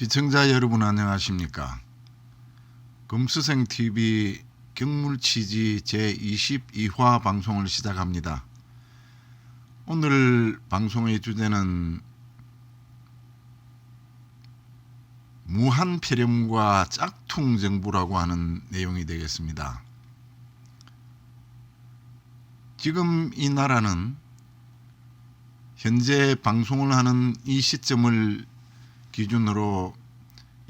시청자 여러분 안녕하십니까? 금수생 TV 경물치지 제22화 방송을 시작합니다. 오늘 방송의 주제는 무한 폐렴과 짝퉁 정부라고 하는 내용이 되겠습니다. 지금 이 나라는 현재 방송을 하는 이 시점을 기준으로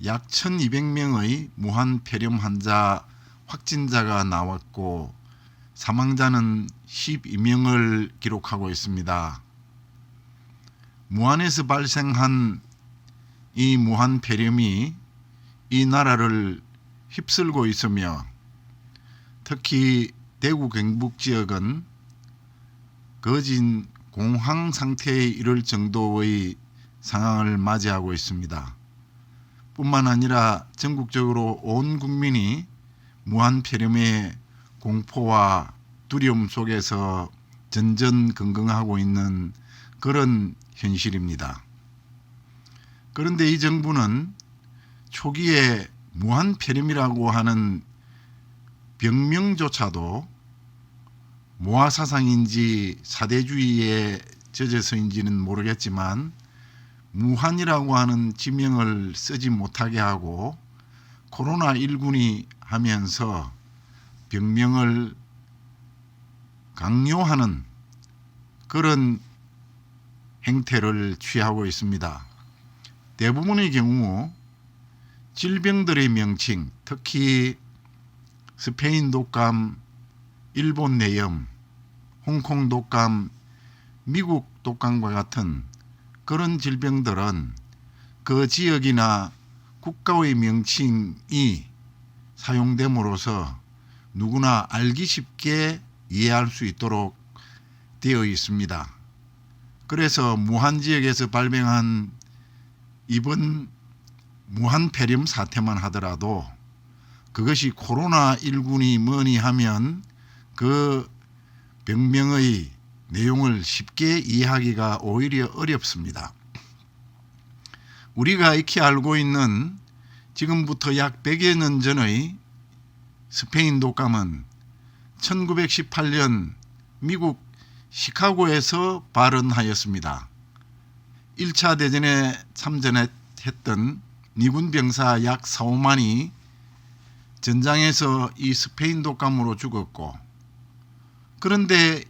약 1200명의 무한 폐렴 환자 확진자가 나왔고 사망자는 12명을 기록하고 있습니다. 무한에서 발생한 이 무한 폐렴이 이 나라를 휩쓸고 있으며 특히 대구 경북 지역은 거진 공황 상태에 이를 정도의 상황을 맞이하고 있습니다. 뿐만 아니라 전국적으로 온 국민이 무한 폐렴의 공포와 두려움 속에서 전전긍긍하고 있는 그런 현실입니다. 그런데 이 정부는 초기에 무한 폐렴이라고 하는 병명조차도 모아 사상인지 사대주의에 젖어서인지는 모르겠지만 무한이라고 하는 지명을 쓰지 못하게 하고 코로나 19니 하면서 병명을 강요하는 그런 행태를 취하고 있습니다. 대부분의 경우 질병들의 명칭, 특히 스페인 독감, 일본 내염, 홍콩 독감, 미국 독감과 같은 그런 질병들은 그 지역이나 국가의 명칭이 사용됨으로써 누구나 알기 쉽게 이해할 수 있도록 되어 있습니다. 그래서 무한 지역에서 발병한 이번 무한 폐렴 사태만 하더라도 그것이 코로나 19니 뭐니 하면 그 병명의 내용을 쉽게 이해하기가 오히려 어렵습니다. 우리가 익히 알고 있는 지금부터 약 100여 년 전의 스페인 독감은 1918년 미국 시카고에서 발언하였습니다. 1차 대전에 참전했던 미군 병사 약 4, 5만이 전장에서 이 스페인 독감으로 죽었고 그런데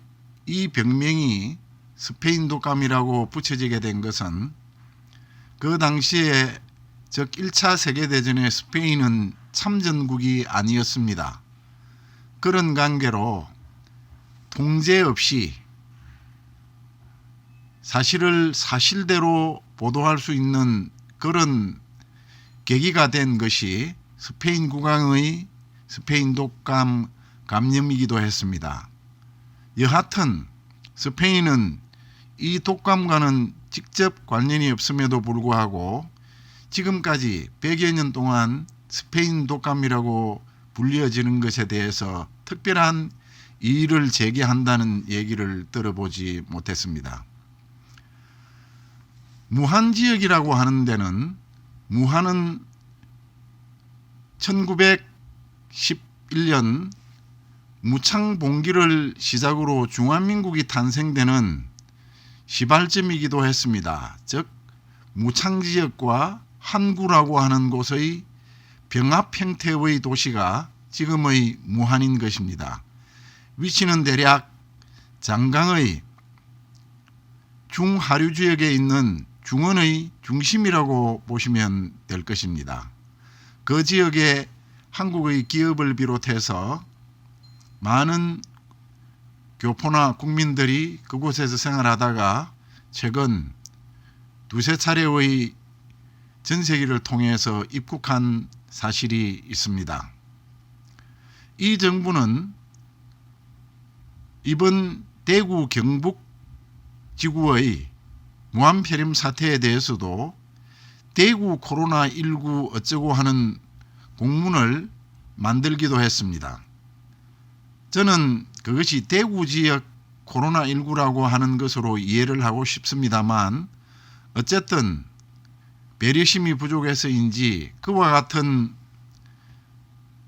이 병명이 스페인 독감이라고 붙여지게 된 것은 그 당시에 즉 1차 세계대전의 스페인은 참전국이 아니었습니다. 그런 관계로 통제 없이 사실을 사실대로 보도할 수 있는 그런 계기가 된 것이 스페인 국왕의 스페인 독감 감염이기도 했습니다. 여하튼 스페인은 이 독감과는 직접 관련이 없음에도 불구하고 지금까지 100여 년 동안 스페인 독감이라고 불려지는 것에 대해서 특별한 이의를 제기한다는 얘기를 들어보지 못했습니다. 무한 지역이라고 하는 데는 무한은 1911년 무창봉기를 시작으로 중화민국이 탄생되는 시발점이기도 했습니다. 즉 무창지역과 한구라고 하는 곳의 병합 형태의 도시가 지금의 무한인 것입니다. 위치는 대략 장강의 중하류 지역에 있는 중원의 중심이라고 보시면 될 것입니다. 그 지역에 한국의 기업을 비롯해서 많은 교포나 국민들이 그곳에서 생활하다가 최근 두세 차례의 전세기를 통해서 입국한 사실이 있습니다. 이 정부는 이번 대구 경북 지구의 무한 폐렴 사태에 대해서도 대구 코로나19 어쩌고 하는 공문을 만들기도 했습니다. 저는 그것이 대구 지역 코로나19라고 하는 것으로 이해를 하고 싶습니다만 어쨌든 배려심이 부족해서인지 그와 같은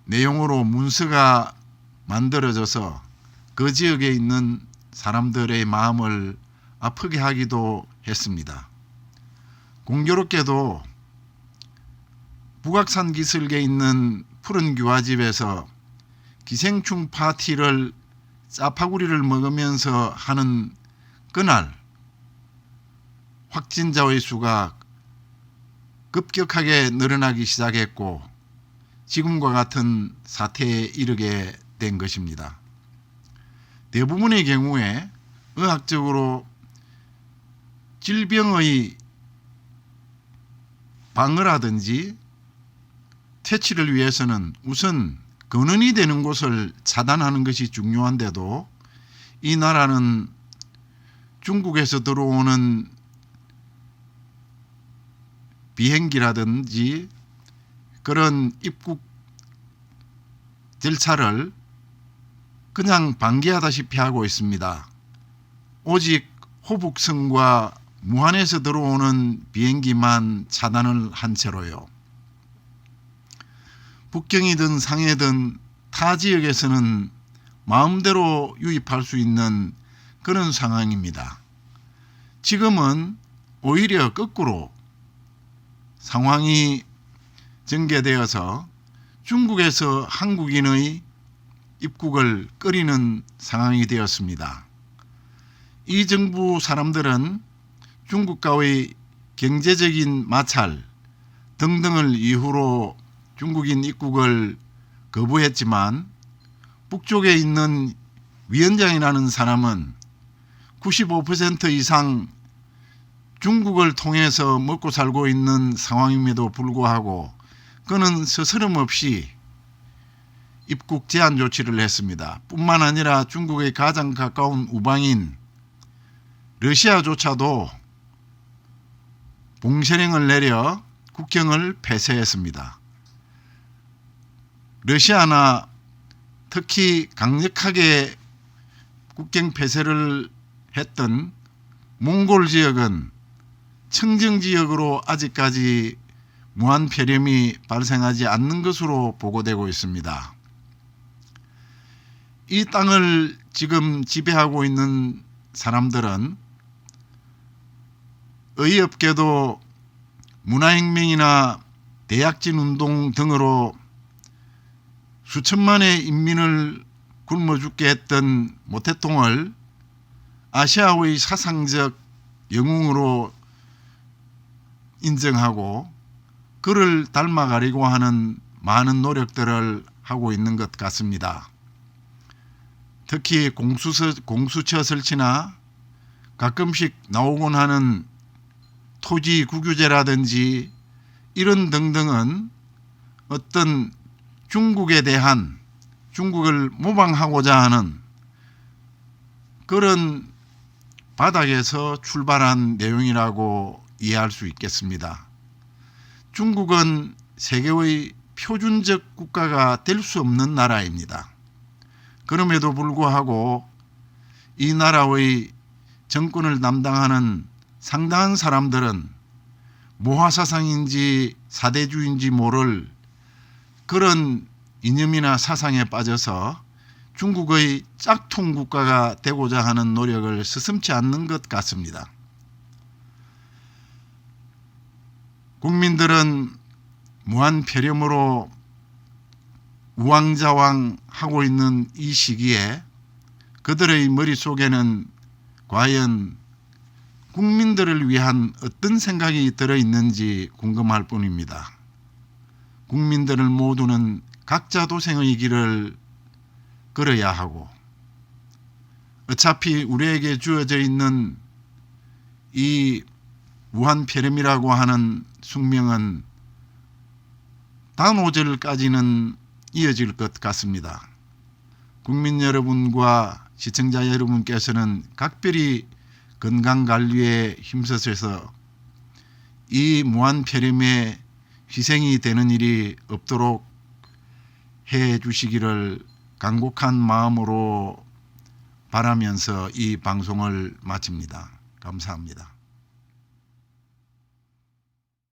내용으로 문서가 만들어져서 그 지역에 있는 사람들의 마음을 아프게 하기도 했습니다. 공교롭게도 북악산 기슭에 있는 푸른 규화집에서 기생충 파티를 짜파구리를 먹으면서 하는 그날 확진자의 수가 급격하게 늘어나기 시작했고 지금과 같은 사태에 이르게 된 것입니다. 대부분의 경우에 의학적으로 질병의 방어라든지 퇴치를 위해서는 우선 근원이 되는 곳을 차단하는 것이 중요한데도 이 나라는 중국에서 들어오는 비행기라든지 그런 입국 절차를 그냥 방기하다시피 하고 있습니다. 오직 호북성과 무한에서 들어오는 비행기만 차단을 한 채로요. 북경이든 상해든 타 지역에서는 마음대로 유입할 수 있는 그런 상황입니다. 지금은 오히려 거꾸로 상황이 전개되어서 중국에서 한국인의 입국을 꺼리는 상황이 되었습니다. 이 정부 사람들은 중국과의 경제적인 마찰 등등을 이유로 중국인 입국을 거부했지만 북쪽에 있는 위원장이라는 사람은 95% 이상 중국을 통해서 먹고 살고 있는 상황임에도 불구하고 그는 스스럼 없이 입국 제한 조치를 했습니다. 뿐만 아니라 중국의 가장 가까운 우방인 러시아조차도 봉쇄령을 내려 국경을 폐쇄했습니다. 러시아나 특히 강력하게 국경 폐쇄를 했던 몽골 지역은 청정 지역으로 아직까지 무한 폐렴이 발생하지 않는 것으로 보고되고 있습니다. 이 땅을 지금 지배하고 있는 사람들은 어이없게도 문화혁명이나 대약진 운동 등으로 수천만의 인민을 굶어 죽게 했던 모태통을 아시아의 사상적 영웅으로 인정하고 그를 닮아가려고 하는 많은 노력들을 하고 있는 것 같습니다. 특히 공수처, 공수처 설치나 가끔씩 나오곤 하는 토지 국유제라든지 이런 등등은 어떤 중국에 대한 중국을 모방하고자 하는 그런 바닥에서 출발한 내용이라고 이해할 수 있겠습니다. 중국은 세계의 표준적 국가가 될 수 없는 나라입니다. 그럼에도 불구하고 이 나라의 정권을 담당하는 상당한 사람들은 모화사상인지 사대주의인지 모를 그런 이념이나 사상에 빠져서 중국의 짝퉁 국가가 되고자 하는 노력을 스슴치 않는 것 같습니다. 국민들은 무한 폐렴으로 우왕좌왕 하고 있는 이 시기에 그들의 머릿속에는 과연 국민들을 위한 어떤 생각이 들어 있는지 궁금할 뿐입니다. 국민들을 모두는 각자 도생의 길을 걸어야 하고 어차피 우리에게 주어져 있는 이 무한 폐렴이라고 하는 숙명은 단오절까지는 이어질 것 같습니다. 국민 여러분과 시청자 여러분께서는 각별히 건강 관리에 힘써서 이 무한 폐렴에 희생이 되는 일이 없도록 해 주시기를 간곡한 마음으로 바라면서 이 방송을 마칩니다. 감사합니다.